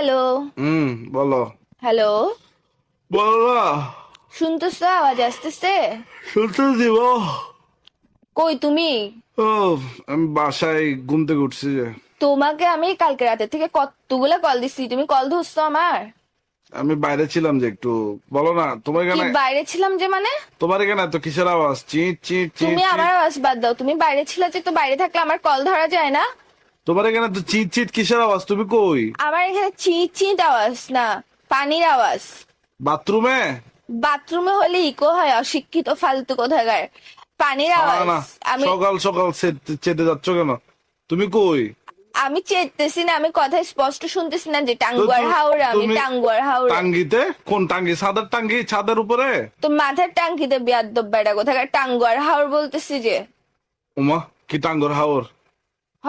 Hello. হুম বলো। Hello. বলো। শুনতেছ? আওয়াজ আসতেছে? শুনতে দিব কই তুমি? ও আমি বাসায় ঘুম থেকে উঠছি যে। তোমাকে আমি কালকে রাতে থেকে কতগুলা কল দিছি? তুমি কল ধরছো আমার? আমি বাইরে ছিলাম যে একটু। বলো না তোমার কি এখানে বাইরে ছিলাম যে মানে? তোমার এখানে এত কিসের আওয়াজ? চিট চিট চিট তুমি আমার আওয়াজ বাদ দাও। তুমি বাইরে ছিলে যে তো বাইরে থাকলে আমার কল ধরা যায় না? তোমার এখানে তো চিট চিট কিসের আওয়াজ? তুমি কই? আমার এখানে চিট চিট আওয়াজ না পানির আওয়াজ। বাথরুমে? বাথরুমে হলে ইকো হয় অশিক্ষিত ফালতু কোথাকার। পানির আওয়াজ না আমি সকাল সকাল চেতে- চেতে যাচ্ছ কেন? তুমি কই? আমি চেতেছি না আমি কথা স্পষ্ট শুনতেছি না যে টাঙ্গুয়ার হাওড়া আমি টাঙ্গুয়ার হাওড়া। টাঙ্গিতে? কোন টাঙ্গি? ছাদের টাঙ্গি? ছাদের উপরে? তো মাথার টাঙ্কিতে বিয়াদ্দব বেড়া কোথাকার? টাঙ্গুয়ার হাওড় বলতেছি যে। উমা কি টাঙ্গর হাওর হ।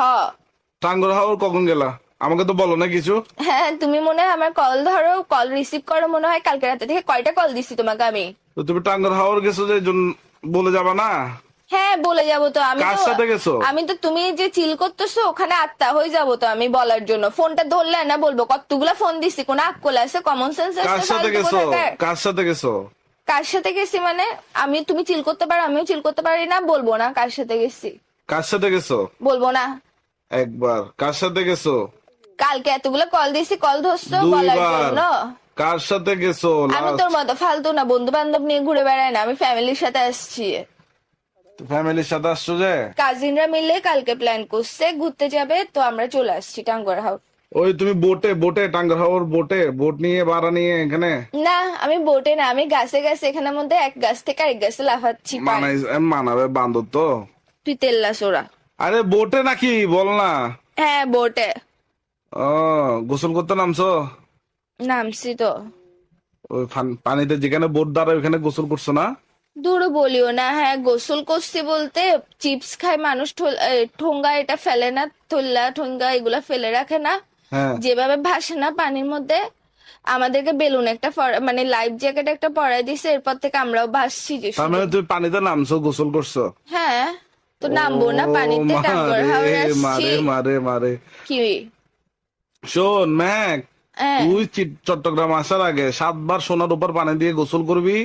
টাঙ্গর হাওর কখন গেলা? আমাকে তো বলো না কিছু। হ্যাঁ তুমি মনে হয় আমার কল ধরো কল রিসিভ করো মনে হয় কালকে রাতে থেকে কয়টা কল দিছি তোমাকে আমি? তো তুমি টাঙ্গর হাওর গেছো যে জন- বলে যাবা না? হ্যাঁ বলে যাব তো। আমি কার সাথে গেছো? আমি তো তুমি যে চিল করতেছো ওখানে আত্মা হয়ে যাব তো আমি বলার জন্য। ফোনটা ধরলে না বলব। কতগুলা ফোন দিছি? কোন আক্কল আছে? কমন সেন্স কার সাথে গেছো? কার? সাথে গেছো? কার সাথে গেছি মানে? আমি তুমি চিল করতে পারো আমিও চিল করতে পারি না বলব না কার সাথে গেছি। কার সাথে গেছো? বলব না। একবার। কার সাথে গেছো? কালকে এতগুলো কল দিছি কল ধরছো বলার জন্য? কার সাথে গেছো আমি তোর মতো ফালতু না বন্ধু বান্ধব নিয়ে ঘুরে বেড়াই না আমি ফ্যামিলির সাথে আসছি। ফ্যামিলির সাথে আসছো যে? কাজিনরা মিলে কালকে প্ল্যান করছে ঘুরতে যাবে তো আমরা চলে আসছি টাঙ্গর হাউস ওই তুমি বোটে বোটে টাঙ্গর হাওর বোটে বোট নিয়ে ভাড়া নিয়ে এখানে? না আমি বোটে না আমি গাছে গাছে এখানের মধ্যে এক গাছ থেকে আরেক গাছে লাফাচ্ছি মানাবে বান্ধব তো। তুই তেল্লা সোরা আরে বোটে নাকি? বল না। হ্যাঁ বোটে। ও গোসল করতে নামছো? নামছি তো। ওই পানিতে যেখানে বোট দাঁড়ায় ওখানে গোসল করছ না? দূর বলিও না হ্যাঁ গোসল করছি বলতে চিপস খায় মানুষ ঠোঙ্গা এটা ফেলে না থল্লা ঠোঙ্গা এগুলা ফেলে রাখে না। হ্যাঁ। যেভাবে ভাসে না পানির মধ্যে আমাদেরকে বেলুন একটা মানে লাইফ জ্যাকেট একটা পরাই দিছে এরপর থেকে আমরাও ভাসছি যে। মানে তুমি পানিতে নামছো গোসল করছ? হ্যাঁ। তো নামবো না পানিতে মারে, মারে মারে মারে কি? শোন ম্যাক হ্যাঁ। তুই চট্টগ্রাম আসার আগে সাতবার সোনার উপর পানি দিয়ে গোসল করবি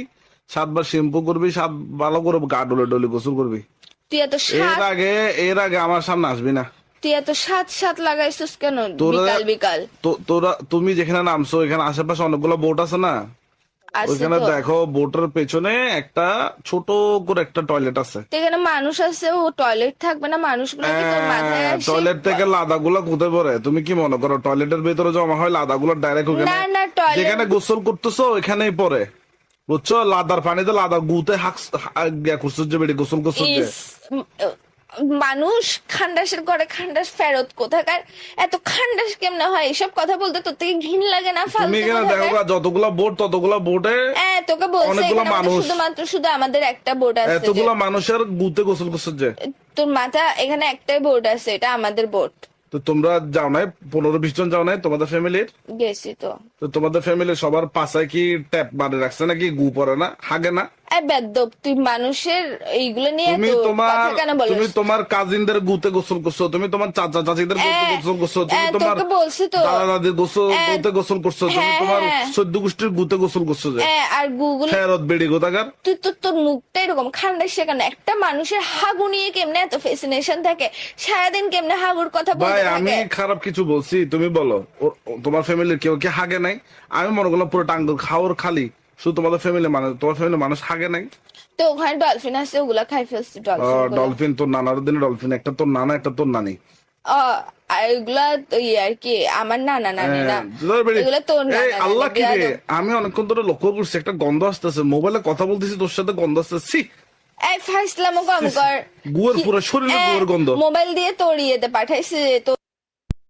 সাতবার শ্যাম্পু করবি সাত ভালো করে গা ডলে ডলে গোসল করবি। তুই এত এর আগে এর আগে আমার সামনে আসবি না। তুই এত সাত সাত লাগাইছিস কেন? তোরা- বিকাল বিকাল। তো তোরা তুমি যেখানে নামছো এখানে আশেপাশে অনেকগুলো বোট আছে না? ওইখানে দেখো বোটের পেছনে একটা ছোট করে একটা টয়লেট আছে। এখানে মানুষ আছে ও টয়লেট থাকবে না মানুষগুলো কি তোর মাথায় আসে? টয়লেট থেকে লাদা গুলা কোথায় পড়ে? তুমি কি মনে করো টয়লেটের ভেতরে জমা হয় লাদা গুলো ডাইরেক্ট ওখানে? না না টয়লেট যেখানে গোসল করতেছো ওখানেই পড়ে। বুঝছ? লাদার পানিতে লাদা গুতে হাক করছ যে বেড়ে গোসল করছ মানুষ খান্ডাসের করে খান্ডাস ফেরত কোথাকার? এত খান্ডাস কেমনে হয়? এসব কথা বলতে তোর থেকে ঘিন লাগে না তুমি ফালতু এখানে দেখো কোথাকার? যতগুলা বোট ততগুলা বোটে হ্যাঁ তোকে বলছে অনেকগুলো এখানে আমাদের মানুষ। শুধুমাত্র শুধু আমাদের একটা বোট আছে যে- এতগুলা মানুষের গুতে গোসল করছ যে। তোর মাথা এখানে একটাই বোট আছে এটা আমাদের বোট। তো তোমরা যাও নাই পনেরো বিশ জন যাও নাই তোমাদের ফ্যামিলির? গেছি তো। তো তোমাদের ফ্যামিলির সবার পাশায় কি ট্যাপ মারে রাখছে নাকি? গু পরে না? হাগে না? তুই মানুষের এইগুলো নিয়ে তুমি তোমার কেন বলিস? তুমি তোমার কাজিনদের গুতে গোসল করছ তুমি তোমার চাচা চাচিদের গুতে গোসল করছ তুমি তোমার বলছি তো। দাদা দাদির গোসল গুতে গোসল করছ তুমি হ্যাঁ, তোমার হ্যাঁ। সদ্য গোষ্ঠীর গুতে গোসল করছ যে। আর গুগল ফেরত বেড়ি গোতাকার তুই তো তোর মুখটা এরকম খান্ডা সেখানে একটা মানুষের হাগু নিয়ে কেমনে এত ফেসিনেশন থাকে? সারাদিন কেমনে হাগুর কথা ভাই বলতে আমি খারাপ কিছু বলছি তুমি বলো তোমার ফ্যামিলির কেউ কি হাগে নাই? আমি মনে করলাম পুরো টাঙ্গুর খাওয়ার খালি। শুধু তোমাদের ফ্যামিলি মানুষ তোমার ফ্যামিলি মানুষ হাগে নাই? তো ওখানে ডলফিন আছে ওগুলা খাই ফেলছি ডলফিন ডলফিন তোর নানার দিনে ডলফিন একটা তোর নানা একটা তোর নানি। এগুলা ইয়ে আর কি আমার নানা নানি না। হ্যাঁ, ধর বেড়ি। এগুলা তোর আল্লাহ কি রে? আমি অনেকক্ষণ ধরে লক্ষ্য করছি একটা গন্ধ আসতেছে মোবাইলে কথা বলতেছি তোর সাথে গন্ধ আসতেছি। এই ফাইসলামও কম কর। গুয়ের পুরো শরীরে গন্ধ। মোবাইল দিয়ে তোর ইয়েতে পাঠাইছে তো